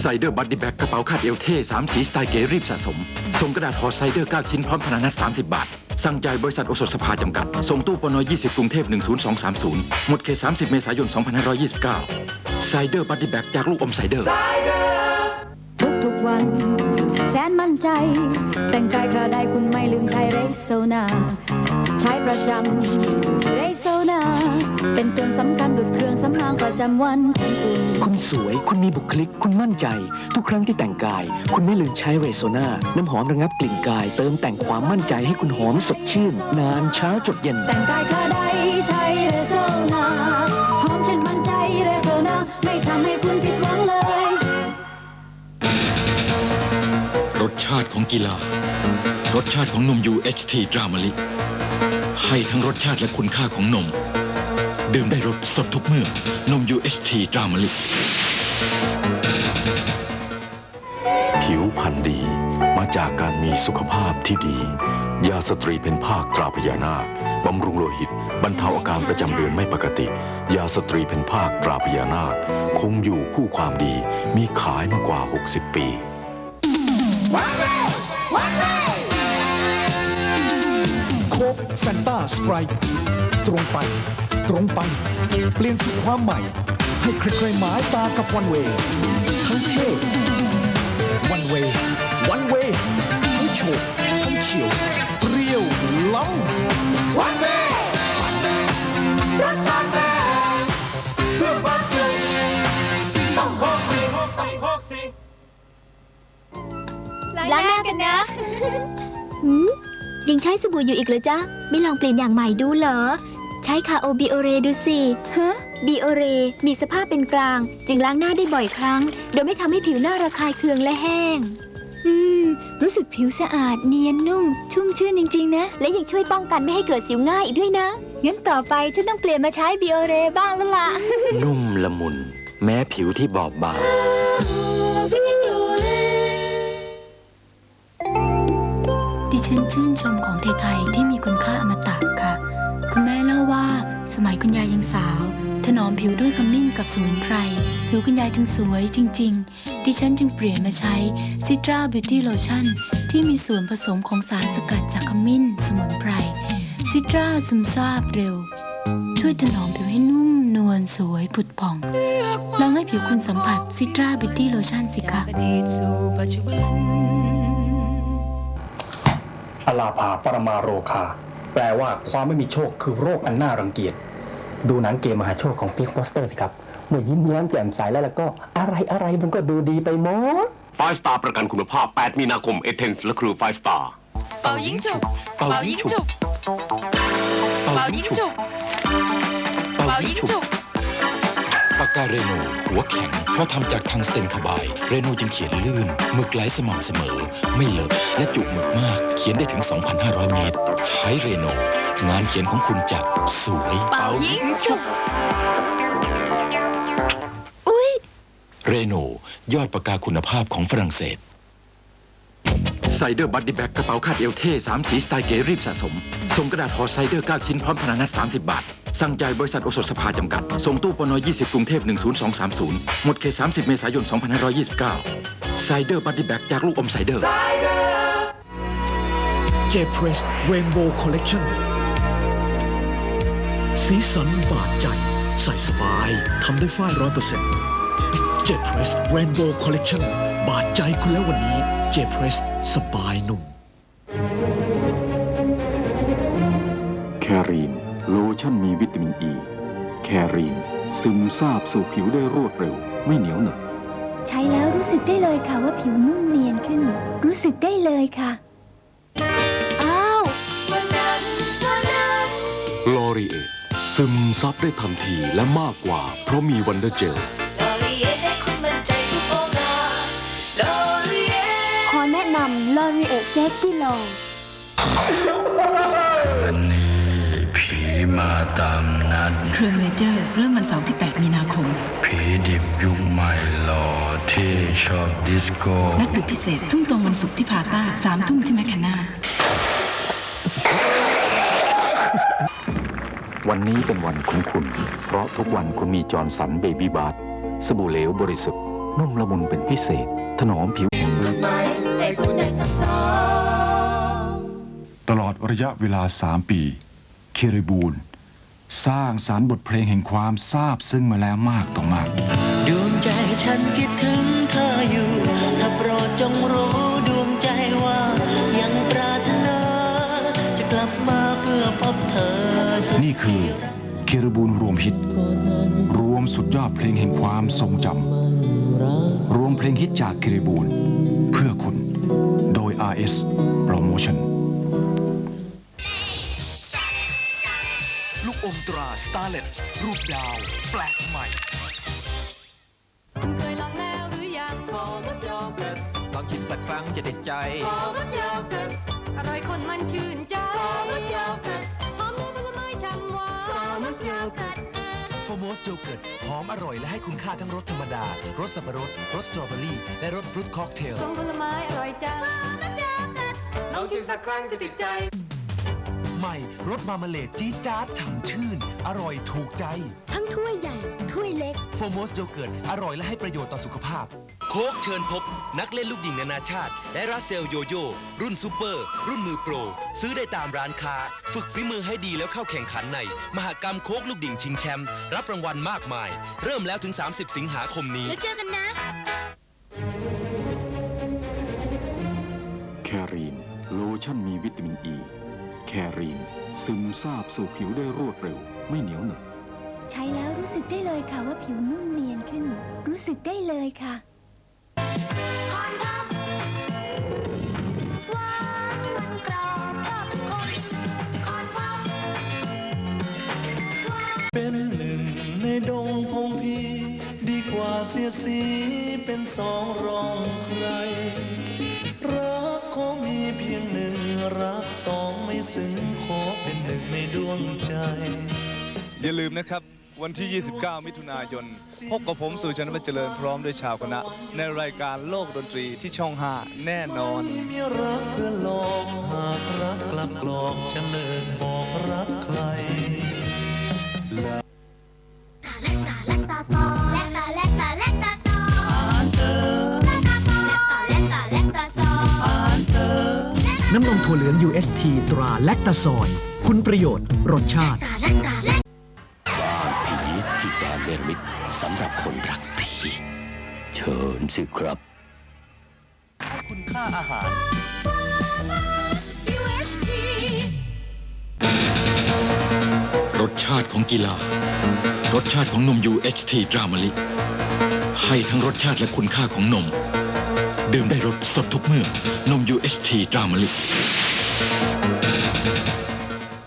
ไซเดอร์บัตดี้แบ็กกระเป๋าคาดเอวเท่สามสีสไตล์เก๋รีบสะสม ส่งกระดาษห่อไซเดอร์ 9 ชิ้นพร้อมธนันนัด30 บาท สั่งจ่ายบริษัทโอสถสภาจำกัด ส่งตู้ปน20 กรุงเทพ 10230 หมดเขต 30 เมษายน 2529 ไซเดอร์บัตตี้แบ็กจากลูกอมไซเดอร์ ทุกทุกๆวัน แสนมั่นใจ แต่งกายค่าใดคุณไม่ลืมใช้เรโซนาใช้ประจำเรโซนาเป็นส่วนสำคัญดุดเครื่องสำอางประจำวันของคุณคุณสวย คุณมีบุคลิก คุณมั่นใจ ทุกครั้งที่แต่งกาย คุณไม่ลืมใช้เรโซนาน้ำหอมระงับกลิ่นกาย เติมแต่งความมั่นใจให้คุณหอมสดชื่น นานเช้าจดเย็น แต่งกายค่าใดใช้เรโซนา สชาติของกีฬา รสชาติของนม UHT ตรามลิ ให้ทั้งรสชาติและคุณค่าของนม ดื่มได้รสสดทุกเมื่อนม UHT ตรามลิ ผิวพรรณดีมาจากการมีสุขภาพที่ดี ยาสตรีเป็นภาคตราพญานาคบำรุงโลหิต บรรเทาอาการประจำเดือนไม่ปกติ ยาสตรีเป็นภาคตราพญานาค คงอยู่คู่ความดีมีขายมากว่า 60 ปี แฟนตาสไปร์ตรงไป ตรงไป เปลี่ยนสุดความใหม่ ให้ใครๆหมายตากับวันเวทั้งเท่วันเววันเวทั้งโฉบทั้งเฉียว เปรี้ยวล้ำวันเวรสชาติแน่เพื่อความสุขต้องโคกสีโคกสีโคกสี ล้างหน้ากันนะ หืม ยังใช้สบู่อยู่อีกเหรอจ๊ะ ไม่ลองเปลี่ยนอย่างใหม่ดูเหรอ ใช้คาโอบิโอเรดูสิฮะบิโอเรมีสภาพเป็นกลาง จึงล้างหน้าได้บ่อยครั้ง โดยไม่ทำให้ผิวหน้าระคายเคืองและแห้ง อืม รู้สึกผิวสะอาดเนียนนุ่ม ชุ่มชื่นจริง ๆ นะ และยังช่วยป้องกันไม่ให้เกิดสิวง่ายอีกด้วยนะ งั้นต่อไปฉันต้องเปลี่ยนมาใช้บิโอเรบ้างแล้วล่ะ นุ่มละมุน แม้ผิวที่บอบบาง ดิฉันชื่นชมของไทยๆที่มีคุณค่าอมตะค่ะ คุณแม่เล่าว่าสมัยคุณยายยังสาว ถนอมผิวด้วยขมิ้นกับสมุนไพร ผิวคุณยายจึงสวยจริง ๆ ดิฉันจึงเปลี่ยนมาใช้ซิตราบิวตี้โลชั่นที่มีส่วนผสมของสารสกัดจากขมิ้น สมุนไพรซิตราซึมซาบเร็ว ช่วยถนอมผิวให้นุ่มนวลสวยผุดผ่อง ลองให้ผิวคุณสัมผัสซิตราบิวตี้โลชั่นสิคะ ลาภาปรมาโรคา แปลว่าความไม่มีโชคคือโรคอันน่ารังเกียจ ดูหนังเกมมหาโชคของปีกโปสเตอร์สิครับ เมื่อยิ้มแย้มแจ่มใสแล้วแล้วก็อะไรอะไรมันก็ดูดีไปหมดไฟสตาร์ประกันคุณภาพ 8 มีนาคมเอเทนส์และครูไฟสตาร์เป่ายิงฉุบเป่ายิงฉุบเป่ายิงฉุบเป่ายิงฉุบ ปากกาเรโนหัวแข็ง เพราะทำจากทางสเตนคาบาย เรโนจึงเขียนลื่นหมึกไหลสม่ำเสมอ ไม่เลอะและจุหมึกมาก เขียนได้ถึง 2,500 เมตร ใช้เรโนงานเขียนของคุณจะสวยเป่ายิงฉุบเรโนยอดปากกาคุณภาพของฝรั่งเศส ไซเดอร์บัตตี้แบ็กกระเป๋าคาดเอวเท่สามสีสไตล์เก๋รีบสะสม ส่งกระดาษห่อไซเดอร์ 9 ชิ้นพร้อมพนันนัด 30 บาท สั่งจ่ายบริษัทโอสถสภาจำกัด ส่งตู้ปน20 กรุงเทพ 10230 หมดเขต30 เมษายน 2529 ไซเดอร์บัตตี้แบ็กจากลูกอมไซเดอร์เจเพรสเรนโบว์คอลเลกชันสีสันบาดใจ ใส่สบายทำได้ฝ้ายร้อยเปอร์เซ็นต์เจเพรสเรนโบว์คอลเลกชันบาดใจคุณแล้ววันนี้ เจเพรสสบายนุ่ม แครีน โลชั่นมีวิตามินอ e. ีแครีน ซึมซาบสู่ผิวได้รวดเร็ว ไม่เหนียวหนึบใช้แล้วรู้สึกได้เลยค่ะว่าผิวนุ่มเนียนขึ้น รู้สึกได้เลยค่ะ อ้าว ลอรีเอซึมซับได้ทันทีและมากกว่า เพราะมีวันเดอร์เจล อแนะนำ L'Oreal Safety Long ผีมาตามนัด เครือเมเจอร์ เริ่มวันเสาร์ที่ 8 มีนาคม ผีดิบยุคใหม่หล่อที่ชอบดิสโก้นัดดูพิเศษ ทุ่มตรงวันศุกร์ที่พาต้าสามทุ่มที่แมคคาน่าวันนี้เป็นวันของคุณ เพราะทุกวันคุณมีจอร์นสันเบบี้บาร์สบู่เหลวบริสุทธิ์นุ่มละมุนเป็นพิเศษ ถนอมผิว ตลอดระยะเวลา3ปี เคริบูล สร้างสารรค์บทเพลงแห่งความซาบซึ้งมาแล้วมากต่อมาก ดวงใจฉันคิดถึงเธออยู่ ถ้าโปรดจงรู้ดวงใจว่า ยังปรารถนา จะกลับมาเพื่อพบเธอสุดนี่คือเคริบูลรวมฮิต รวมสุดยอดเพลงแห่งความทรงจำรวมเพลงฮิตจากเคริบูล เพื่อคุณ โดย RS Promotion อมตราสตาร์เลตรูปดาว แปลกใหม่ คุณเคยลองแล้วหรือยังลองชิมสักครั้งจะติดใจอร่อยคนมันชื่นใจหอมนุ่มผลไม้ฉ่ำหวานโฟโมสโยเกิร์ตหอมอร่อยและให้คุณค่าทั้งรสธรรมดา รสสับปะรด รสสตรอเบอรี่ และรสฟรุตค็อกเทล ทรงผลไม้อร่อยจังลองชิมสักครั้งจะติดใจให ม่รสมาเมเลดจี๊ดจ๊าดฉ่ำชื่น อร่อยถูกใจ ทั้งถ้วยใหญ่ ถ้วยเล็ก โฟโมสโยเกิร์ต อร่อยและให้ประโยชน์ต่อสุขภาพ โค้กเชิญพบ นักเล่นลูกยิงนานาชาติ และรัสเซลโยโย่ รุ่นซูเปอร์ รุ่นมือโปร ซื้อได้ตามร้านค้า ฝึกฝีมือให้ดีแล้วเข้าแข่งขันใน มหกรรมโค้กลูกดิ่งชิงแชมป์รับรางวัลมากมาย เริ่มแล้วถึง 30 สิงหาคมนี้ แล้วเจอกันนะ แครีน โลชั่นมีวิตามินอ e. ีแค รีน ซึมซาบสู่ผิวได้รวดเร็ว ไม่เหนียวหนึบใช้แล้วรู้สึกได้เลยค่ะว่าผิวนุ่มเนียนขึ้น รู้สึกได้เลยค่ะ เป็นหนึ่งในดงพงพี ดีกว่าเสียสีเป็นสองรอง ในดวงใจ อย่าลืมนะครับ วันที่ 29 มิถุนายน พบกับผมสุชนวัฒน์เจริญพร้อมด้วยชาวคณะ ในรายการโลกดนตรีที่ช่อง 5 แน่นอนไม่รักเพื่อลองหากรักกลับกลอกเฉลิมบอกรักใคร ถั่วเหลือง UST ตราแลคตาซอย คุณประโยชน์ รสชาติ บ้านผีที่แดนเนรมิตสำหรับคนรักผี เชิญสิครับ คุณค่าอาหาร รสชาติของกีฬา รสชาติของนม UHT ตรามะลิ ให้ทั้งรสชาติและคุณค่าของนม ดื่มได้รสสดทุกเมื่อนม UHT ตรามะลิ Bye.